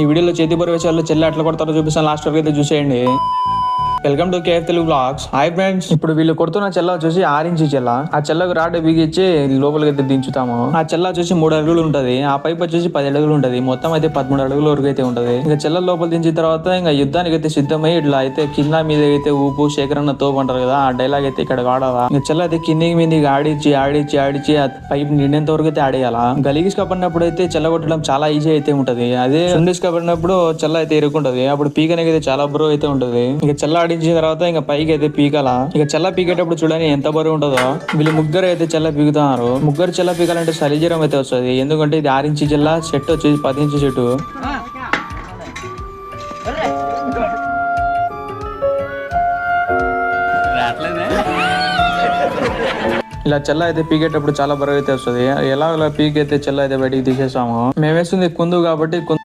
ఈ వీడియోలో చేతి బరువు వేసే చెల్లి అట్లా కొడతారో చూపిస్తాను. లాస్ట్ వరకు అయితే చూసేయండి. Welcome to KF Telugu blogs hi friends ఇప్పుడు వీళ్ళు కొడుతున్న చెల్ల వచ్చేసి ఆరు ఇంచు చెల్ల. ఆ చెల్లకు రాడ్ బిగించి లోపలికి అయితే దించుతాము. ఆ చెల్ల వచ్చేసి మూడు అడుగులు ఉంటది. ఆ పైప్ వచ్చేసి పది అడుగులు ఉంటది. మొత్తం అయితే పదమూడు అడుగుల వరకు అయితే ఉంటది. ఇంకా చెల్ల లోపల దించిన తర్వాత ఇంకా యుద్ధానికి అయితే సిద్ధమై ఇట్లా అయితే కింద మీద అయితే ఊపు శేఖరన్న తోపు అంటారు కదా ఆ డైలాగ్ అయితే ఇక్కడ వాడాలా ఇంకా చెల్ల అయితే కిందికి మీదికి ఆడిచ్చి ఆడిచ్చి ఆడిచ్చి ఆ పైప్ నిండేంత వరకు అయితే ఆడేయాలా. గలీజ్ కప్పడినప్పుడు అయితే చెల్ల కొట్టడం చాలా ఈజీ అయితే ఉంటది. అదే సుండిస్ కప్పడినప్పుడు చెల్ల అయితే ఇరుక్కుంటది. అప్పుడు పీకనికి అయితే చాలా బరువు అయితే ఉంటది. ఇక చెల్ల ఆడించిన తర్వాత ఇంకా పైకి అయితే పీకాల. ఇక చెల్ల పీకేటప్పుడు చూడని ఎంత బరువు ఉంటుందో. వీళ్ళు ముగ్గురు అయితే చెల్ల పీకుతున్నారు. ముగ్గురు చెల్ల పీకాలంటే సలిజరం అయితే వస్తుంది. ఎందుకంటే ఇది ఆరించి జిల్లా చెల్ల చెట్టు వచ్చేసి పదించి చెట్టు. ఇలా చెల్ల అయితే పీకేటప్పుడు చాలా బరువు అయితే వస్తుంది. ఎలా ఇలా పీక్ అయితే చెల్ల అయితే బయటికి తీసేసాము మేము వేస్తుంది కుందు కాబట్టి